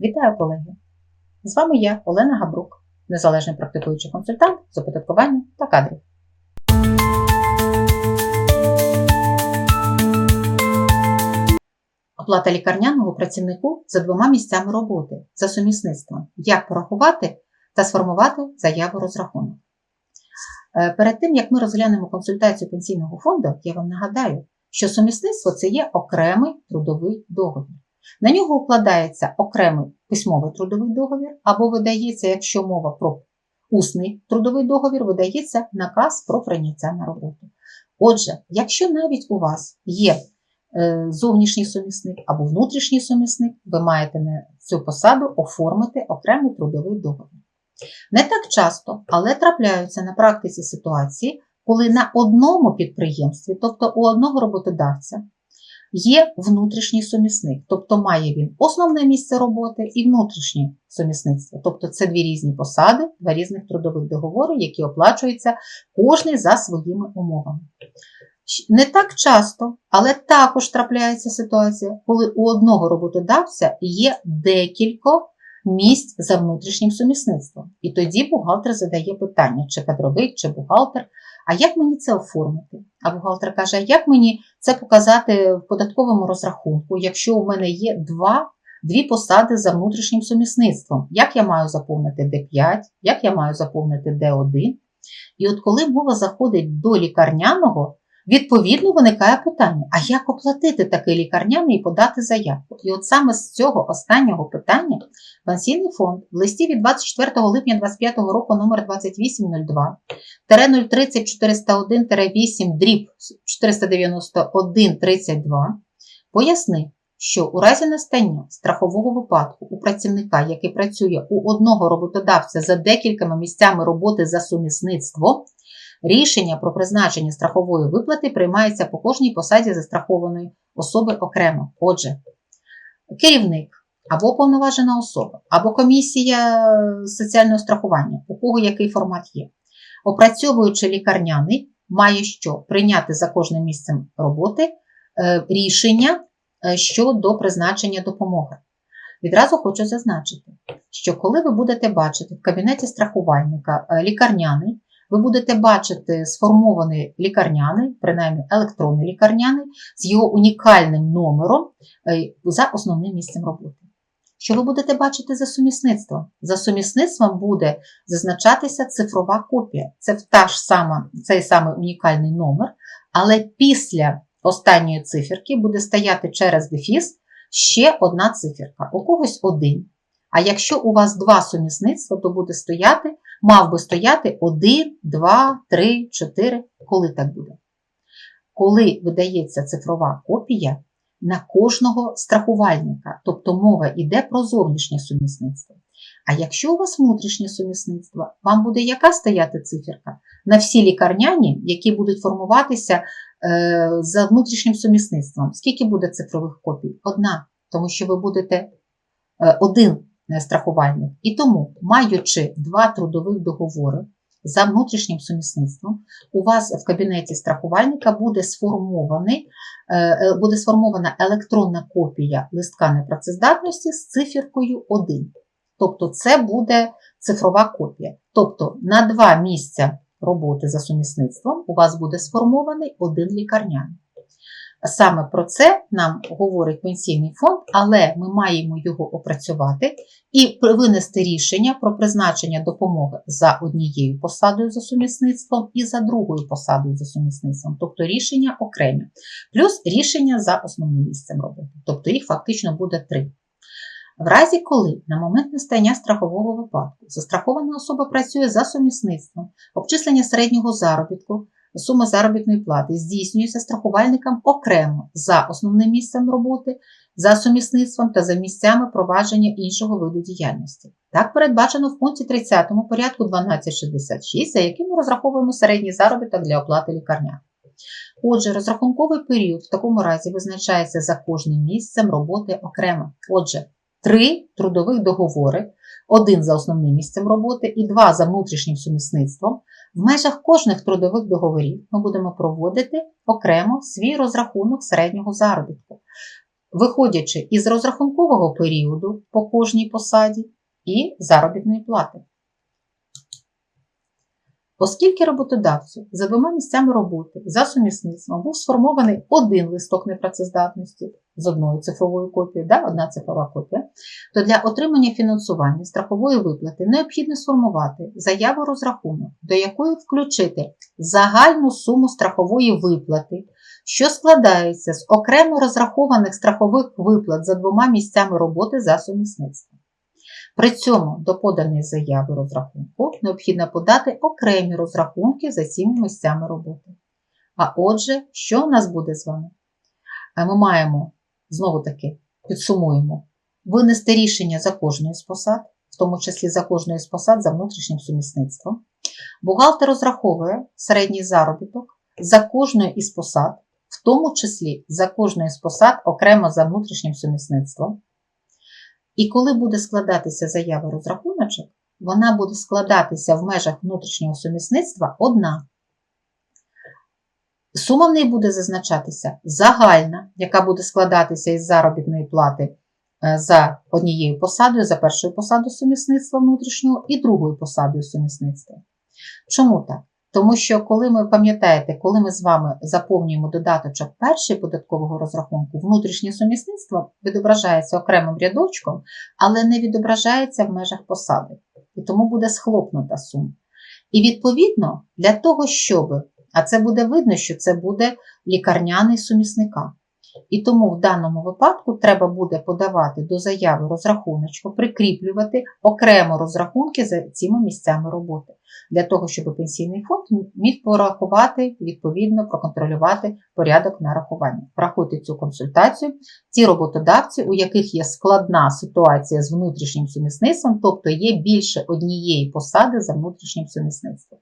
Вітаю, колеги! З вами я, Олена Габрук, незалежний практикуючий консультант з оподаткування та кадрів. Оплата лікарняного працівнику за двома місцями роботи за сумісництвом. Як порахувати та сформувати заяву розрахунок. Е, Перед тим, як ми розглянемо консультацію пенсійного фонду, я вам нагадаю, що сумісництво це є окремий трудовий договір. На нього укладається окремий письмовий трудовий договір, або видається, якщо мова про усний трудовий договір, видається наказ про прийняття на роботу. Отже, якщо навіть у вас є е, зовнішній сумісник або внутрішній сумісник, ви маєте на цю посаду оформити окремий трудовий договір. Не так часто, але трапляються на практиці ситуації, коли на одному підприємстві, тобто у одного роботодавця, є внутрішній сумісник, тобто має він основне місце роботи і внутрішнє сумісництво. Тобто це дві різні посади, два різних трудових договори, які оплачуються кожний за своїми умовами. Не так часто, але також трапляється ситуація, коли у одного роботодавця є декілька місць за внутрішнім сумісництвом. І тоді бухгалтер задає питання, чи кадровик, чи бухгалтер, а як мені це оформити? А бухгалтер каже, як мені це показати в податковому розрахунку, якщо у мене є два, дві посади за внутрішнім сумісництвом? Як я маю заповнити Д5, як я маю заповнити Д1? І от коли мова заходить до лікарняного, відповідно виникає питання: а як оплатити такий лікарняний і подати заявку? І от саме з цього останнього питання Пенсійний фонд в листі від 24 липня 2025 року номер 2802 030 401 8 дріб 491 32 пояснив, що у разі настання страхового випадку у працівника, який працює у одного роботодавця за декількома місцями роботи за сумісництво, рішення про призначення страхової виплати приймається по кожній посаді застрахованої особи окремо. Отже, керівник або повноважена особа, або комісія соціального страхування, у кого який формат є. Опрацьовуючи лікарняний, має що прийняти за кожним місцем роботи е, рішення е, щодо призначення допомоги. Відразу хочу зазначити, що коли ви будете бачити в кабінеті страхувальника е, лікарняний, ви будете бачити сформований лікарняний, принаймні електронний лікарняний, з його унікальним номером за основним місцем роботи. Що ви будете бачити за сумісництвом? За сумісництвом буде зазначатися цифрова копія. Це та ж сама, цей самий унікальний номер, але після останньої циферки буде стояти через дефіс ще одна циферка. У когось один. А якщо у вас два сумісництва, то буде стояти, мав би стояти 1, 2, 3, 4, коли так буде. Коли видається цифрова копія, на кожного страхувальника, тобто мова йде про зовнішнє сумісництво. А якщо у вас внутрішнє сумісництво, вам буде яка стояти циферка? На всі лікарняні, які будуть формуватися е, за внутрішнім сумісництвом. Скільки буде цифрових копій? Одна, тому що ви будете е, один страхувальник. І тому, маючи два трудових договори, за внутрішнім сумісництвом у вас в кабінеті страхувальника буде сформований, е, буде сформована електронна копія листка непрацездатності з циферкою 1. Тобто, це буде цифрова копія. Тобто, на два місця роботи за сумісництвом у вас буде сформований один лікарняний. Саме про це нам говорить пенсійний фонд, але ми маємо його опрацювати і винести рішення про призначення допомоги за однією посадою за сумісництвом і за другою посадою за сумісництвом, тобто рішення окремі, плюс рішення за основним місцем роботи. Тобто їх фактично буде три. В разі, коли на момент настання страхового випадку застрахована особа працює за сумісництвом, обчислення середнього заробітку сума заробітної плати здійснюється страхувальникам окремо за основним місцем роботи, за сумісництвом та за місцями провадження іншого виду діяльності. Так передбачено в пункті 30 порядку 1266, за яким ми розраховуємо середній заробіток для оплати лікарня. Отже, розрахунковий період в такому разі визначається за кожним місцем роботи окремо. Отже, три трудових договори, один за основним місцем роботи і два за внутрішнім сумісництвом, в межах кожних трудових договорів ми будемо проводити окремо свій розрахунок середнього заробітку. виходячи із розрахункового періоду по кожній посаді і заробітної плати. Оскільки роботодавцю за двома місцями роботи за сумісництвом був сформований один листок непрацездатності з одною цифровою копією, да, одна цифрова копія, то для отримання фінансування страхової виплати необхідно сформувати заяву розрахунок, до якої включити загальну суму страхової виплати, що складається з окремо розрахованих страхових виплат за двома місцями роботи за сумісництвом. При цьому до поданої заяви розрахунку необхідно подати окремі розрахунки за цими місцями роботи. А отже, що у нас буде з вами? Е, Ми маємо, знову таки, підсумуємо, винести рішення за кожною з посад, в тому числі за кожною з посад за внутрішнім сумісництвом. Бухгалтер розраховує середній заробіток за кожною із посад, в тому числі за кожною з посад окремо за внутрішнім сумісництвом. І коли буде складатися заява розрахуночок, вона буде складатися в межах внутрішнього сумісництва одна. Сума в неї буде зазначатися загальна, яка буде складатися із заробітної плати е, за однією посадою, за першою посадою сумісництва внутрішнього і другою посадою сумісництва. Чому так? Тому що, коли ми пам'ятаєте, коли ми з вами заповнюємо додаточок перший податкового розрахунку, внутрішнє сумісництво відображається окремим рядочком, але не відображається в межах посади. І тому буде схлопнута сума. І відповідно, для того, щоб, а це буде видно, що це буде лікарняний сумісника. І тому в даному випадку треба буде подавати до заяви розрахуночку, прикріплювати окремо розрахунки за цими місцями роботи, для того, щоб пенсійний фонд міг порахувати, відповідно, проконтролювати порядок нарахування. Врахуйте цю консультацію. Ті роботодавці, у яких є складна ситуація з внутрішнім сумісництвом, тобто є більше однієї посади за внутрішнім сумісництвом.